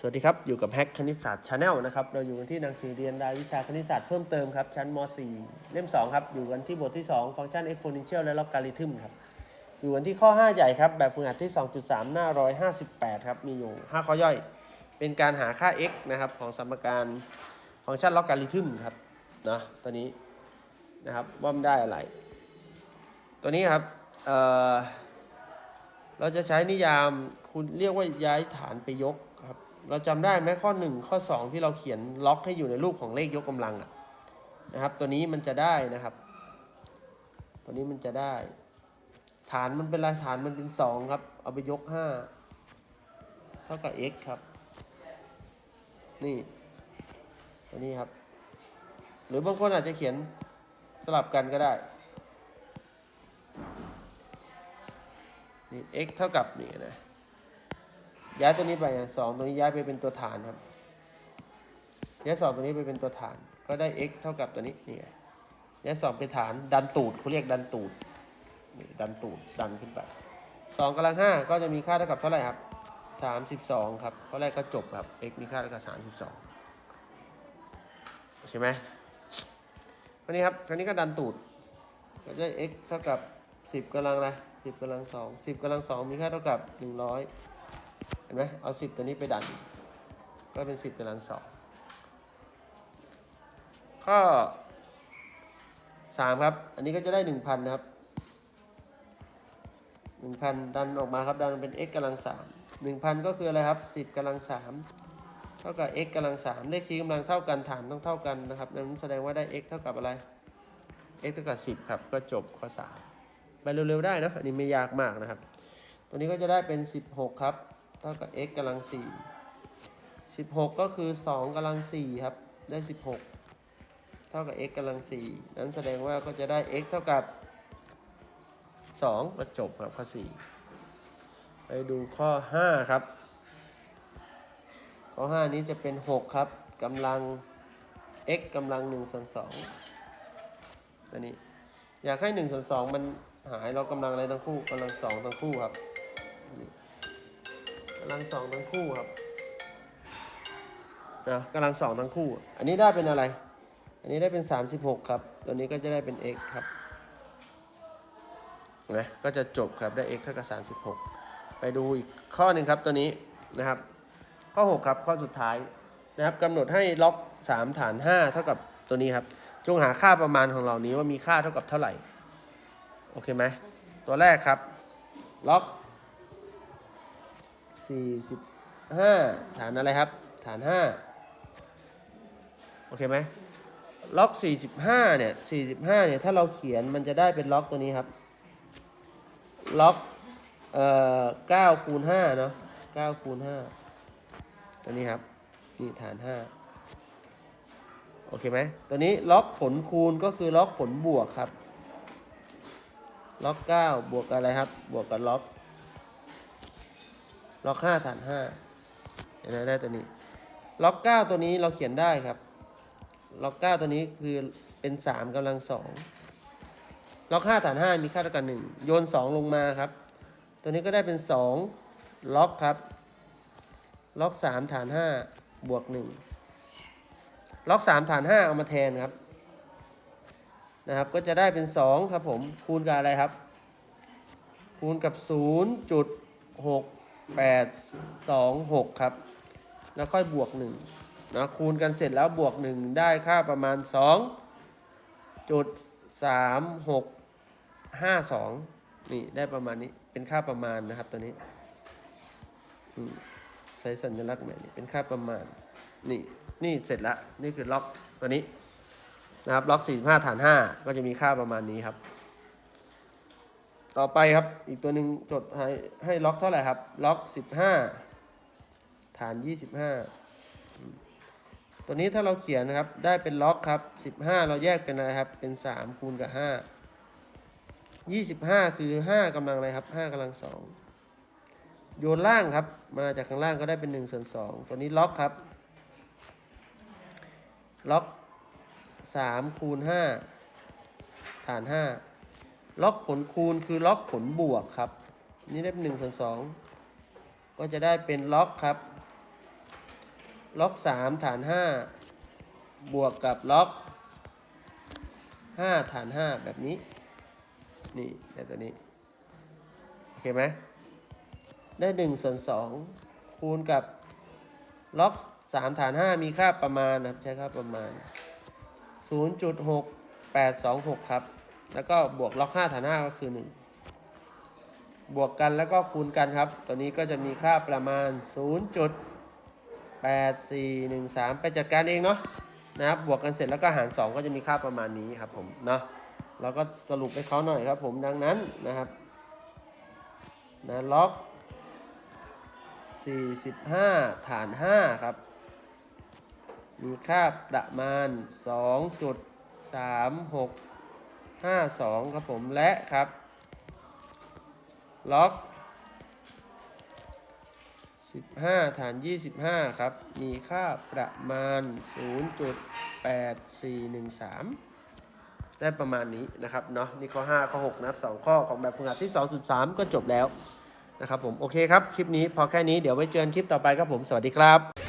สวัสดีครับ อยู่กับแฮกคณิตศาสตร์ชาแนลนะครับ เราอยู่กันที่หนังสือเรียนรายวิชาคณิตศาสตร์เพิ่มเติมครับ ชั้นม .4 เล่ม 2 ครับ อยู่กันที่บทที่ 2 ฟังก์ชัน exponential และ logarithm ครับ อยู่กันที่ข้อ 5 ใหญ่ครับ แบบฝึกหัดที่ 2.3 หน้า 158 ครับ มีอยู่ 5 ข้อย่อย เป็นการหาค่า x นะครับ ของสมการฟังก์ชัน logarithm ครับนะตัวนี้นะครับว่ามันได้อะไร ตัวนี้ครับเออเราจะใช้นิยามคุณเรียกว่าย้ายฐานไปยก เราจำได้ไหมข้อ 1 ข้อ 2 ที่เราเขียนล็อกให้อยู่ในรูปของเลขยกกำลังนะครับ ตัวนี้มันจะได้นะครับ ตัวนี้มันจะได้ ฐานมันเป็นอะไรฐานมันเป็น 2 ครับ เอาไปยก 5 เท่ากับ x ครับ นี่ ตัวนี้ครับ หรือบางคนอาจจะเขียนสลับกันก็ได้นี่ x เท่ากับนี่นะ ย้ายตัวนี้ไปอะสองตัวนี้ย้ายไปเป็นตัวฐานครับย้ายสองตัวนี้ไปเป็นตัวฐาน ก็ได้ x เท่ากับตัวนี้นี่ไงย้ายสองเป็นฐานดันตูดเขาเรียกดันตูดนี่ดันตูดดันขึ้นไปสองกำลังห้าก็จะมีค่าเท่ากับเท่าไหร่ครับสามสิบสองครับข้อแรกก็จบครับ x มีค่าเท่ากับสามสิบสองใช่ไหมอันนี้ครับอันนี้ก็ดันตูดก็ได้ x เท่ากับสิบกำลังอะไรสิบกำลังสองสิบกำลังสองมีค่าเท่ากับหนึ่งร้อย เห็นไหมเอาสิบตัวนี้ไปดัน ก็เป็นสิบกำลังสองข้อสามครับ อันนี้ก็จะได้หนึ่งพันนะครับหนึ่งพันดันออกมาครับดันเป็น x กำลังสามหนึ่งพันก็คืออะไรครับสิบกำลังสามเท่ากับ x กำลังสามเลขชี้กำลังเท่ากันฐานต้องเท่ากันนะครับนั้นแสดงว่าได้ x เท่ากับอะไร x เท่ากับ10ครับก็จบข้อ3ไปเร็วๆได้นะอันนี้ไม่ยากมากนะครับ ตัวนี้ก็จะได้เป็น16ครับ เท่ากับ x กำลัง4 16ก็คือ2กำลัง4ครับ ได้16เท่ากับ x กำลัง4นั้นแสดงว่าก็จะได้ x เท่ากับ2ก็จบครับข้อ4ไปดูข้อ5ครับ ข้อ5นี้จะเป็น6ครับกำลัง x กำลัง1ส่วน2อันนี้อยากให้หนึ่งส่วนสองมันหายเรากำลังอะไรทั้งคู่กำลังสองทั้งคู่ครับ ลังสองทั้งคู่ครับนะกำลังสองทั้งคู่ อันนี้ได้เป็นอะไร อันนี้ได้เป็น 36 ครับ ตัวนี้ก็จะได้เป็น x ครับนะก็จะจบครับได้ x เท่ากับ 36 ไปดูอีกข้อหนึ่งครับตัวนี้นะครับ ข้อ 6 ครับข้อสุดท้ายนะครับกำหนดให้ล็อก 3 ฐาน 5 เท่ากับตัวนี้ครับ จงหาค่าประมาณของเหล่านี้ว่ามีค่าเท่ากับเท่าไหร่ โอเคไหมตัวแรกครับ ล็อก 45ฐานอะไรครับ ฐาน5โอเคไหมล็อก45เนี่ย45เนี่ย ถ้าเราเขียนมันจะได้เป็นล็อกตัวนี้ครับ ล็อกเอ่อ9คูณ5เนาะ9คูณ5ตัวนี้ครับ นี่ฐาน5โอเคไหมตัวนี้ล็อกผลคูณก็คือล็อกผลบวกครับ ล็อก9บวกกับอะไรครับ บวกกับล็อก ล็อก5ฐาน5เห็นไหมได้ตัวนี้ ล็อก9ตัวนี้เราเขียนได้ครับ ล็อก9ตัวนี้คือเป็น3กำลัง2ล็อก5ฐาน5มีค่าเท่ากับ1โยน2ลงมาครับ ตัวนี้ก็ได้เป็น2ล็อกครับ ล็อก3ฐาน5บวก1ล็อก3ฐาน5เอามาแทนครับนะครับ ก็จะได้เป็น2ครับผมคูณกับอะไรครับ คูณกับ 8 2 6 ครับ แล้วค่อยบวก1นะคูณกันเสร็จแล้วบวก 1 ได้ค่าประมาณ2.3652 นี่ได้ประมาณนี้เป็นค่าประมาณนะครับตัวนี้ใช้สัญลักษณ์แบบนี้เป็นค่าประมาณ นี่นี่เสร็จล้วนี่คือล็อกตัวนี้นะครับล็อก45ฐาน5ก็จะมีค่าประมาณนี้ครับ ต่อไปครับ อีกตัวหนึ่งจดให้ให้ล็อกเท่าไหร่ครับ ล็อก15ฐาน25อืมตัวนี้ถ้าเราเขียนนะครับ ได้เป็นล็อกครับ15เราแยกเป็นอะไรครับ เป็น3คูณกับ5 25คือ5กำลังอะไรครับ5กำลัง2โยนล่างครับ มาจากข้างล่างก็ได้เป็น1ส่วน2ตัวนี้ล็อกครับ ล็อก3คูณ5ฐาน5 ล็อกผลคูณคือล็อกผลบวกครับ นี่ได้เป็น1ส่วน2ก็จะได้เป็นล็อกครับ ล็อกสามฐานห้าบวกกับล็อกห้าฐานห้าแบบนี้ นี่แต่ตัวนี้ โอเคไหมได้หนึ่งส่วนสองคูณกับล็อกสามฐานห้ามีค่าประมาณนะครับ ใช้ค่าประมาณศูนย์จุดหกแปดสองหกครับ แล้วก็บวกล็อกห้าฐานห้าก็คือหนึ่งบวกกันแล้วก็คูณกันครับ ตัวนี้ก็จะมีค่าประมาณ 0.8413 ไปจัดการเองเนาะนะครับ บวกกันเสร็จแล้วก็หาร 2 ก็จะมีค่าประมาณนี้ครับผมเนาะเราก็สรุปให้เขาหน่อยครับผมดังนั้นนะครับนะล็อก45 ฐาน 5 ครับ มีค่าประมาณ 52 ครับผมและครับ ล็อก 15 ฐาน 25 ครับ มีค่าประมาณ 0.8413 ได้ประมาณนี้นะครับเนาะนี่ข้อ 5 ข้อ 6 นะครับ2ข้อของแบบฝึกหัดที่ 2.3 ก็จบแล้วนะครับผม โอเคครับ คลิปนี้พอแค่นี้เดี๋ยวไว้เจอกันคลิปต่อไปครับผม สวัสดีครับ